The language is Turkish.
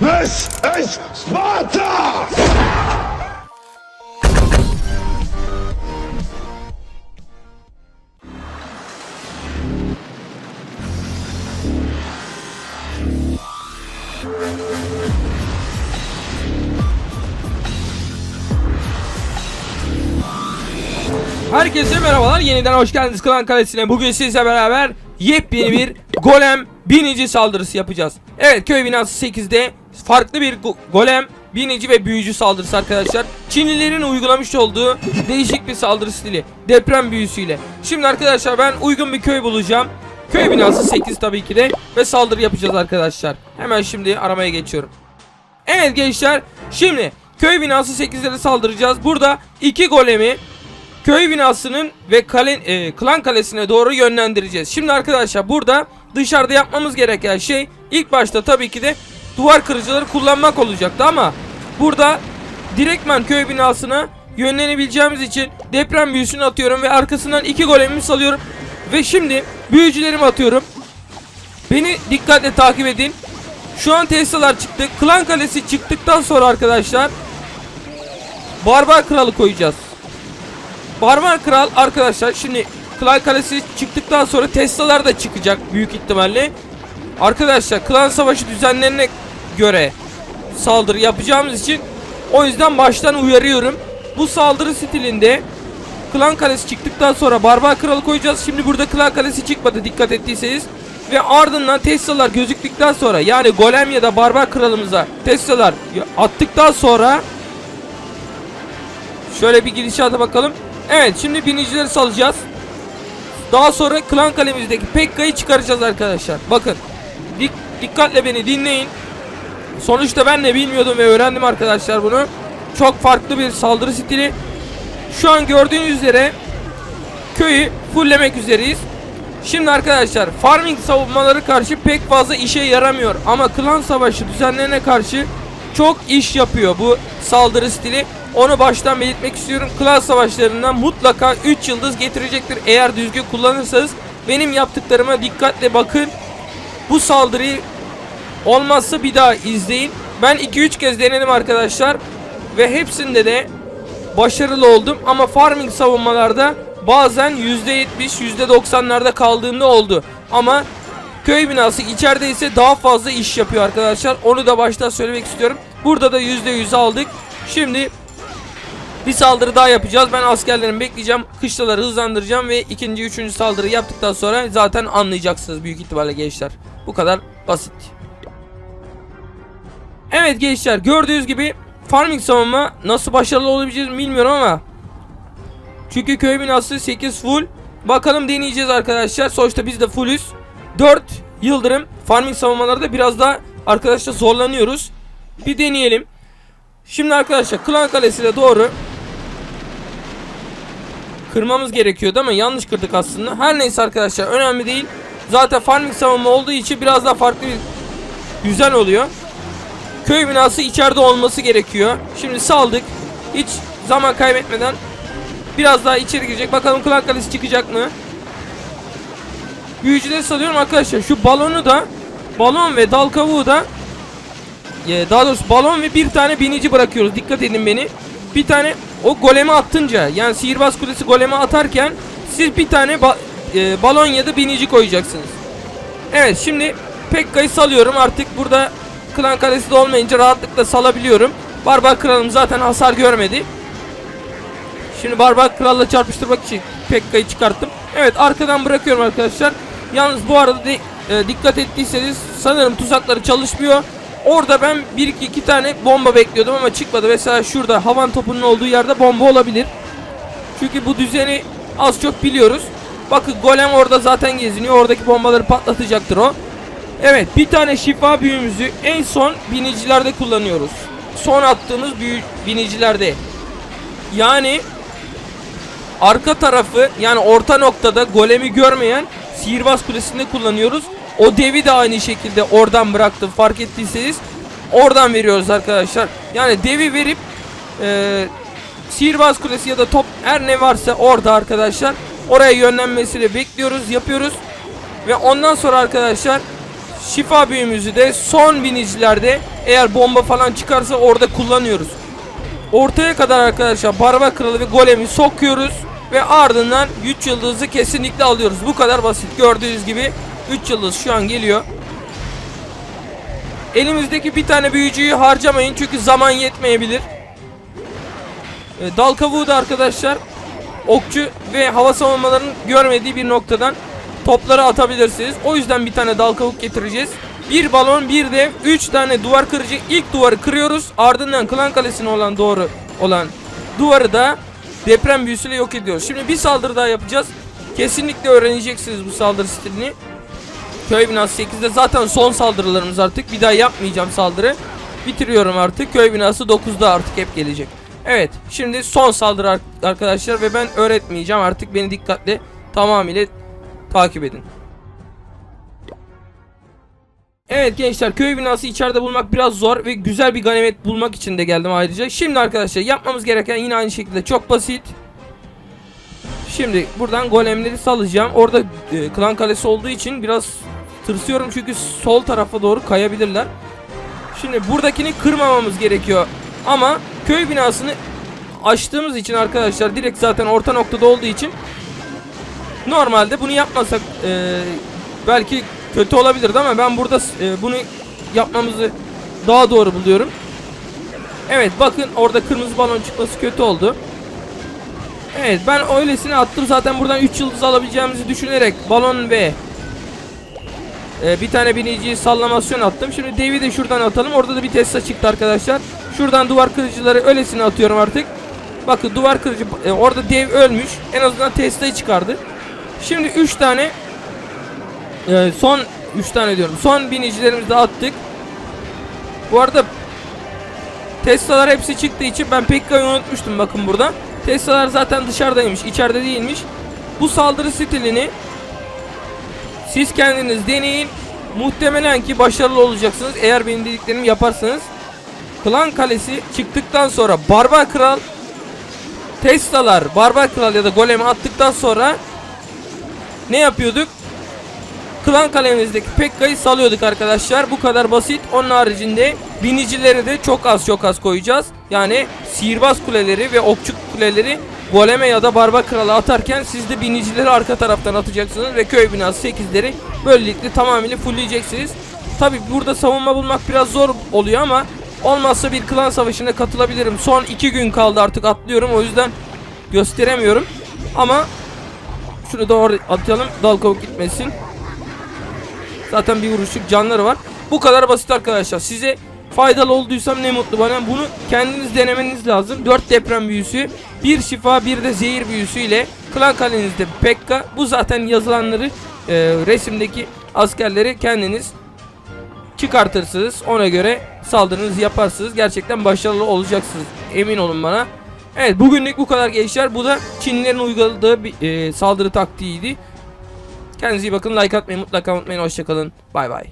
This is Sparta! Herkese merhabalar. Yeniden hoş geldiniz Klan Kalesi'ne. Bugün sizle beraber yepyeni bir golem binici saldırısı yapacağız. Evet köy binası 8'de farklı bir go- golem binici ve büyücü saldırısı arkadaşlar. Çinlilerin uygulamış olduğu değişik bir saldırı stili. Deprem büyüsüyle. Şimdi arkadaşlar ben uygun bir köy bulacağım. Köy binası 8 tabii ki de ve saldırı yapacağız arkadaşlar. Hemen şimdi aramaya geçiyorum. Evet gençler şimdi köy binası 8'lere saldıracağız. Burada iki golemi köy binasının ve kale, e, klan kalesine doğru yönlendireceğiz. Şimdi arkadaşlar burada dışarıda yapmamız gereken şey ilk başta tabii ki de duvar kırıcıları kullanmak olacaktı ama burada direktman köy binasına yönlenebileceğimiz için deprem büyüsünü atıyorum ve arkasından iki golemimi salıyorum. Ve şimdi büyücülerimi atıyorum. Beni dikkatle takip edin. Şu an Tesla'lar çıktı. Klan kalesi çıktıktan sonra arkadaşlar Barbar kralı koyacağız. Barbar Kral arkadaşlar şimdi Klan Kalesi çıktıktan sonra Tesla'lar da çıkacak büyük ihtimalle. Arkadaşlar klan savaşı düzenlerine göre saldırı yapacağımız için o yüzden baştan uyarıyorum. Bu saldırı stilinde Klan Kalesi çıktıktan sonra Barbar Kralı koyacağız. Şimdi burada Klan Kalesi çıkmadı dikkat ettiyseniz. Ve ardından Tesla'lar gözüktükten sonra yani Golem ya da Barbar Kralımıza Tesla'lar attıktan sonra Şöyle bir gidişata bakalım. Evet şimdi binicileri salacağız. Daha sonra klan kalemizdeki Pekka'yı çıkaracağız arkadaşlar. Bakın. Dik dikkatle beni dinleyin. Sonuçta ben de bilmiyordum ve öğrendim arkadaşlar bunu. Çok farklı bir saldırı stili. Şu an gördüğünüz üzere köyü fulllemek üzereyiz. Şimdi arkadaşlar farming savunmaları karşı pek fazla işe yaramıyor ama klan savaşı düzenlerine karşı çok iş yapıyor bu saldırı stili. Onu baştan belirtmek istiyorum. Klan savaşlarından mutlaka 3 yıldız getirecektir eğer düzgün kullanırsanız. Benim yaptıklarıma dikkatle bakın. Bu saldırıyı olmazsa bir daha izleyin. Ben 2-3 kez denedim arkadaşlar ve hepsinde de başarılı oldum ama farming savunmalarda bazen %70 %90'larda kaldığımda oldu. Ama köy binası içeride ise daha fazla iş yapıyor arkadaşlar. Onu da baştan söylemek istiyorum. Burada da %100 aldık. Şimdi bir saldırı daha yapacağız. Ben askerlerimi bekleyeceğim. Kışlaları hızlandıracağım ve ikinci, üçüncü saldırı yaptıktan sonra zaten anlayacaksınız büyük ihtimalle gençler. Bu kadar basit. Evet gençler gördüğünüz gibi farming savunma nasıl başarılı olabileceğiz bilmiyorum ama çünkü köy binası 8 full. Bakalım deneyeceğiz arkadaşlar. Sonuçta biz de fullüz. 4 yıldırım farming savunmalarda biraz daha arkadaşlar zorlanıyoruz. Bir deneyelim. Şimdi arkadaşlar klan kalesine doğru kırmamız gerekiyordu ama yanlış kırdık aslında. Her neyse arkadaşlar önemli değil. Zaten farming savunma olduğu için biraz daha farklı bir güzel oluyor. Köy binası içeride olması gerekiyor. Şimdi saldık. Hiç zaman kaybetmeden biraz daha içeri girecek. Bakalım klan kalesi çıkacak mı? Büyücüleri salıyorum arkadaşlar. Şu balonu da balon ve dal kavuğu da e, daha doğrusu balon ve bir tane binici bırakıyoruz. Dikkat edin beni. Bir tane o golemi attınca yani sihirbaz kulesi golemi atarken siz bir tane ba- e, balon ya da binici koyacaksınız. Evet şimdi Pekka'yı salıyorum artık burada klan kalesi de olmayınca rahatlıkla salabiliyorum. Barbar kralım zaten hasar görmedi. Şimdi Barbar kralla çarpıştırmak için Pekka'yı çıkarttım. Evet arkadan bırakıyorum arkadaşlar. Yalnız bu arada de, e, dikkat ettiyseniz sanırım tuzakları çalışmıyor. Orada ben bir iki, iki tane bomba bekliyordum ama çıkmadı. Mesela şurada havan topunun olduğu yerde bomba olabilir. Çünkü bu düzeni az çok biliyoruz. Bakın golem orada zaten geziniyor. Oradaki bombaları patlatacaktır o. Evet bir tane şifa büyümüzü en son binicilerde kullanıyoruz. Son attığımız büyü binicilerde. Yani arka tarafı yani orta noktada golemi görmeyen sihirbaz kulesinde kullanıyoruz. O devi de aynı şekilde oradan bıraktım fark ettiyseniz. Oradan veriyoruz arkadaşlar. Yani devi verip e, sihirbaz kulesi ya da top her ne varsa orada arkadaşlar. Oraya yönlenmesini bekliyoruz yapıyoruz. Ve ondan sonra arkadaşlar şifa büyümüzü de son binicilerde eğer bomba falan çıkarsa orada kullanıyoruz. Ortaya kadar arkadaşlar barba kralı ve golemi sokuyoruz ve ardından 3 yıldızı kesinlikle alıyoruz. Bu kadar basit. Gördüğünüz gibi 3 yıldız şu an geliyor. Elimizdeki bir tane büyücüyü harcamayın çünkü zaman yetmeyebilir. E, dal kavuğu da arkadaşlar okçu ve hava savunmalarının görmediği bir noktadan topları atabilirsiniz. O yüzden bir tane dal kavuk getireceğiz. Bir balon, bir dev, 3 tane duvar kırıcı. İlk duvarı kırıyoruz. Ardından klan kalesine olan doğru olan duvarı da deprem büyüsüyle yok ediyoruz. Şimdi bir saldırı daha yapacağız. Kesinlikle öğreneceksiniz bu saldırı stilini. Köy binası 8'de zaten son saldırılarımız artık. Bir daha yapmayacağım saldırı. Bitiriyorum artık. Köy binası 9'da artık hep gelecek. Evet şimdi son saldırı ar- arkadaşlar ve ben öğretmeyeceğim artık beni dikkatle tamamıyla takip edin. Evet gençler köy binası içeride bulmak biraz zor ve güzel bir ganimet bulmak için de geldim ayrıca. Şimdi arkadaşlar yapmamız gereken yine aynı şekilde çok basit. Şimdi buradan golemleri salacağım. Orada e, klan kalesi olduğu için biraz tırsıyorum çünkü sol tarafa doğru kayabilirler. Şimdi buradakini kırmamamız gerekiyor. Ama köy binasını açtığımız için arkadaşlar direkt zaten orta noktada olduğu için normalde bunu yapmasak e, belki kötü olabilirdi ama ben burada e, bunu yapmamızı daha doğru buluyorum. Evet bakın orada kırmızı balon çıkması kötü oldu. Evet ben öylesine attım zaten buradan 3 yıldız alabileceğimizi düşünerek balon ve e, bir tane biniciyi sallamasyon attım. Şimdi devi de şuradan atalım. Orada da bir Tesla çıktı arkadaşlar. Şuradan duvar kırıcıları öylesine atıyorum artık. Bakın duvar kırıcı e, orada dev ölmüş. En azından Tesla'yı çıkardı. Şimdi 3 tane e, son 3 tane diyorum. Son binicilerimizi attık. Bu arada Tesla'lar hepsi çıktığı için ben Pekka'yı unutmuştum bakın burada. Tesla'lar zaten dışarıdaymış, içeride değilmiş. Bu saldırı stilini siz kendiniz deneyin. Muhtemelen ki başarılı olacaksınız eğer benim dediklerimi yaparsanız. Klan Kalesi çıktıktan sonra Barbar Kral Tesla'lar Barbar Kral ya da Golem'i attıktan sonra ne yapıyorduk? Klan kalemizdeki Pekka'yı salıyorduk arkadaşlar. Bu kadar basit. Onun haricinde binicileri de çok az çok az koyacağız. Yani sihirbaz kuleleri ve okçu kuleleri goleme ya da barbar krala atarken siz de binicileri arka taraftan atacaksınız ve köy binası 8'leri böylelikle tamamıyla fullleyeceksiniz. Tabi burada savunma bulmak biraz zor oluyor ama olmazsa bir klan savaşına katılabilirim. Son 2 gün kaldı artık atlıyorum o yüzden gösteremiyorum. Ama şunu oraya atalım dal kavuk gitmesin. Zaten bir vuruşluk canları var. Bu kadar basit arkadaşlar. Size faydalı olduysam ne mutlu bana. Bunu kendiniz denemeniz lazım. 4 deprem büyüsü, bir şifa, bir de zehir büyüsü ile klan kalenizde Pekka. Bu zaten yazılanları e, resimdeki askerleri kendiniz çıkartırsınız. Ona göre saldırınızı yaparsınız. Gerçekten başarılı olacaksınız. Emin olun bana. Evet bugünlük bu kadar gençler. Bu da Çinlilerin uyguladığı bir e, saldırı taktiğiydi. Kendinize iyi bakın. Like atmayı mutlaka unutmayın. Hoşçakalın. Bay bay.